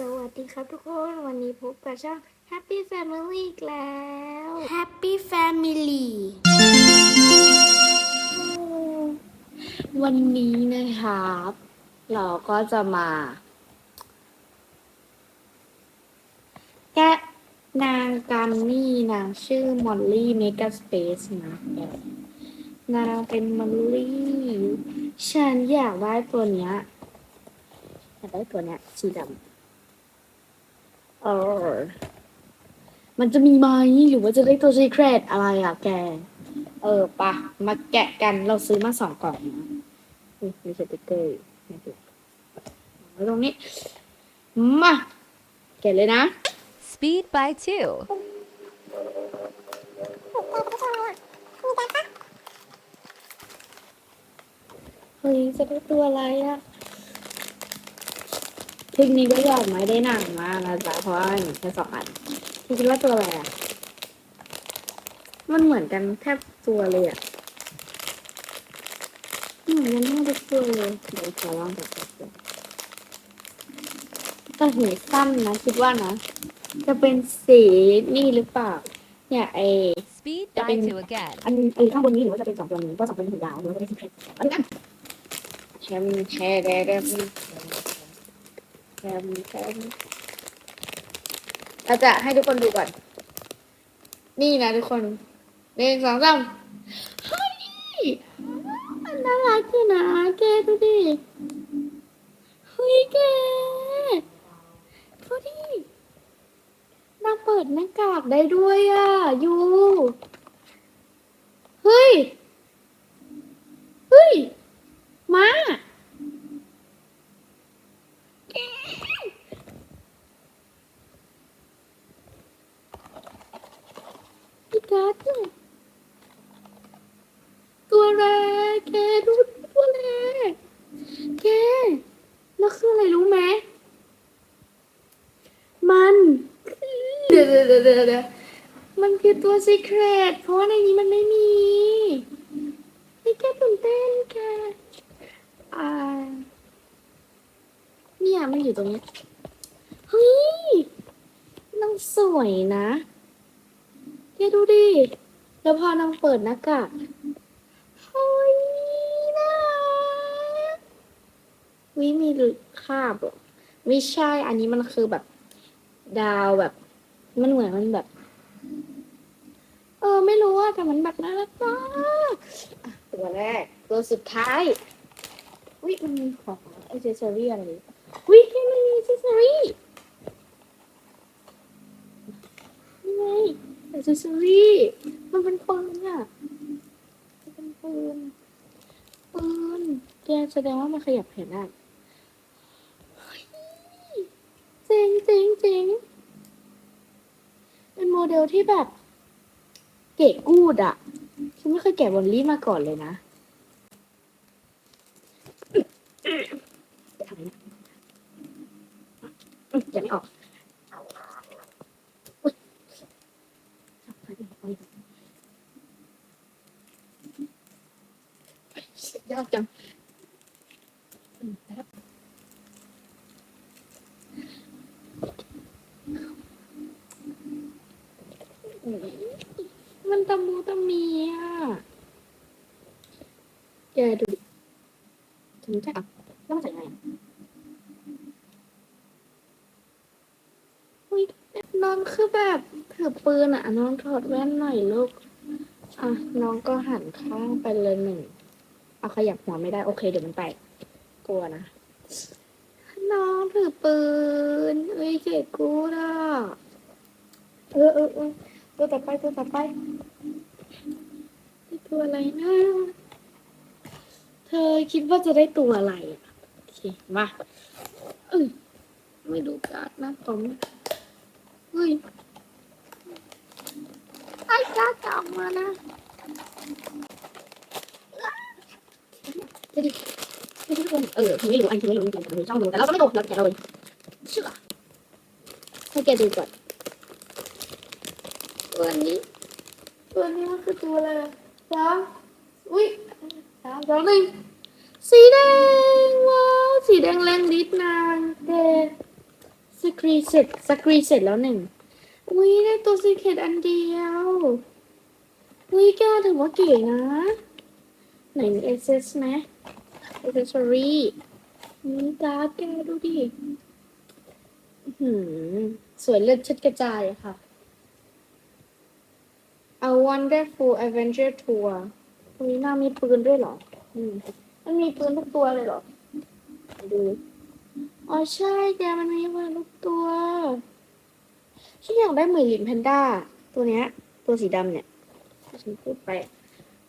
สวัสดีครับทุกคนวันนี้พบกับช่อง Happy Family อีกแล้ว Happy Family วันนี้นะครับ เราก็จะมา แกะนางกันนี่นางชื่อมอลลี่เมกาสเปซนะนางเป็นมอลลี่ ฉันอยากได้ตัวเนี้ยอยากได้ตัวเนี้ยสีดำ เออ มันจะมีไหมหรือว่าจะได้ตัวซีเครตอะไรอะแก เออปะมาแกะกันเราซื้อมาสองกล่องนะอุ๊ยมีสติกเกอร์อยู่ไม่ถูกเอาไว้ตรงนี้ มาแกะเลยนะ Speed by two. เฮ้ยจะได้ตัวอะไรอะ คลิปนี้ก็อยากไม่ได้หนังมากนะจ๊ะเพราะว่าหนูแค่สองอันพี่คิดว่าตัวอะไรอะมันเหมือนกันแทบตัวเลยอะเหมือนกันแทบทุกตัวเลยเดี๋ยวขอลองกับตัวแต่หูสั้นนะคิดว่านะ จะเป็นสีนี่หรือเปล่า เนี่ยไอ Speed Dạ, by em- two again. อันไอ้ข้างบนนี้หรือว่าจะเป็นสองตัวนี้ก็สองตัวนี้หูยาวหรือว่าจะเป็นสีเขียวอันนี้กันแชมแชร์แดด แชมแชมเราจะให้ทุกคนดูก่อน นี่นะทุกคนหนึ่งสองสามเฮ้ยมันน่ารักอยู่นะแกดูดิเฮ้ยแกดูดินางเปิดหน้ากากได้ด้วยอะยูเฮ้ย เฮ้ย มาแก กัดเนี่ยตัวแรแกดูตัวแรแกแล้วคืออะไรรู้ไหมมันเดี๋ยวเดี๋ยวเดี๋ยวเดี๋ยวมันคือตัว secret เพราะว่าในนี้มันไม่มีนี่แกตื่นเต้นแกอ่าเนี่ยมันอยู่ตรงนี้เฮ้ยนางสวยนะ แกดูดิ แล้วพอนางเปิดหน้ากากเฮ้ยน่ารักวิมีคาบหรอไม่ใช่ อันนี้มันคือแบบ ดาวแบบ มันเหมือนมันแบบ เออ ไม่รู้ว่าแต่มันแบบน่ารักมากตัวแรก ตัวสุดท้ายวิมันมีของอ c เซอรี่อะไรวิที่มันมีอ c เซอรี่นี่ไง อ c เซอรี่มันเป็นปืนอะมันเป็นปืน ปืนแกแสดงว่ามันขยับแขนได้เฮ้ยเจ๋งเจ๋งเจ๋งเป็นโมเดลที่แบบ เก๋กูดอะฉันไม่เคยแกะบอลลี่มาก่อนเลยนะทำอะไรนะอืมยังไม่ออกอุ๊ย ยากจังมันตะมูตะมีอะแกดูถึงจะอะแล้วมันใส่ไงอะอุ้ยน้องคือแบบถือปืนอะ น้องถอดแว่นหน่อยลูก อะ น้องก็หันข้างไปเลยหนึ่ง เอาขยับหัวไม่ได้ โอเค เดี๋ยวมันแตกกลัวนะ น้องถือปืนเอ้ยเก๋กูด่ะเออเออเออตัวต่อไปตัวต่อไปได้ตัวอะไรนะเธอคิดว่าจะได้ตัวอะไรอะโอเคมาเอ้ยไม่ดูการ์ดนะผมเฮ้ยไอ้การ์ดจะออกมานะ เดี๋ยวดิเดี๋ยวดิทุกคนเออคือไม่รู้อันคือไม่รู้จริงๆแต่เราช่องดูแต่เราก็ไม่ตกเราแกะเลยเชื่อให้แกดูก่อนตัวนี้ตัวนี้มันคือตัวอะไรสามอุ้ยสามสองหนึ่งสีแดงว้าวสีแดงแรงดิดนางเดสกรีเสร็จสกรีเสร็จแล้วหนึ่งอุ้ยได้ตัวซีเคตอันเดียวอุ้ยแกถือว่าเก๋นะไหนมีเอเซสไหม เอเซสซอรี่นี่การ์ดแกดูดิหือสวยเลิศชิดกระจายค่ะ A Wonderful Adventure Tour อุ้ยน่ามีปืนด้วยเหรอ อืม มันมีปืนทุกตัวเลยเหรอ ดู อ๋อใช่แกมันมีปืนทุกตัวฉันอยากได้หมือนลินแพนด้า ตัวเนี้ย ตัวสีดำเนี่ยฉันพูดไป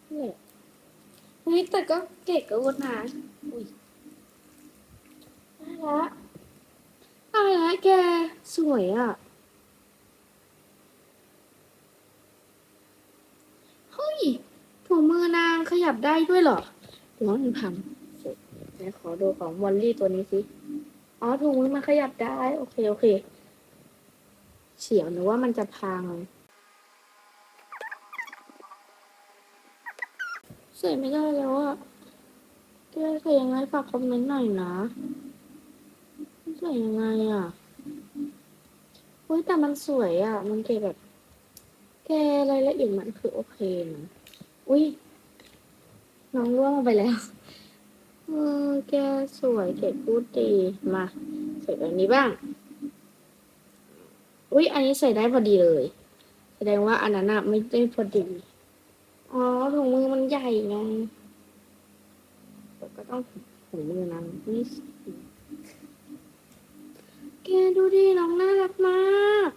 เนี่ยเฮ้ยแต่ก็เก๋ก็วนนะ อุ้ยได้ละได้ละแก สวยอะ เฮ้ยถุงมือนางขยับได้ด้วยเหรอหรือว่ามันพังไหนขอดูของวอลลี่ตัวนี้สิ อ๋อถุงมือมันขยับได้ โอเค โอเค เฉียวหรือว่ามันจะพังใส่ไม่ได้แล้วอะ แกใส่ยังไงฝากคอมเมนต์หน่อยนะส่ยังไงอะเฮ้ยแต่มันสวยอะมันเก๋แบบ แกรายละเอียดมันคือโอเคนะอุ้ยน้องร่วงไปแล้วเออแกสวยเก๋พูดดีมาใส่แบบนี้บ้าง อุ้ยอันนี้ใส่ได้พอดีเลย แสดงว่าอันนั้นอะไม่ได้พอดี อ๋อถุงมือมันใหญ่ไง ก็ต้องถุงมือนั้นนี่สิแกดูดิน้องน่ารักมาก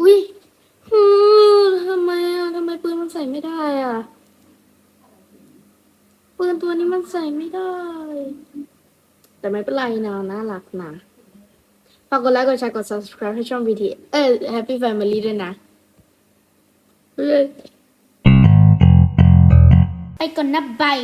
อุ้ยฮือทำไมอะทำไมปืนมันใส่ไม่ได้อะ ปืนตัวนี้มันใส่ไม่ได้ แต่ไม่เป็นไรนะน่ารักนะฝากกดไลค์กดแชร์กด subscribe ให้ช่อง BT เอ้ย Happy Family ด้วยนะเฮ้ย ไปก่อนนะบาย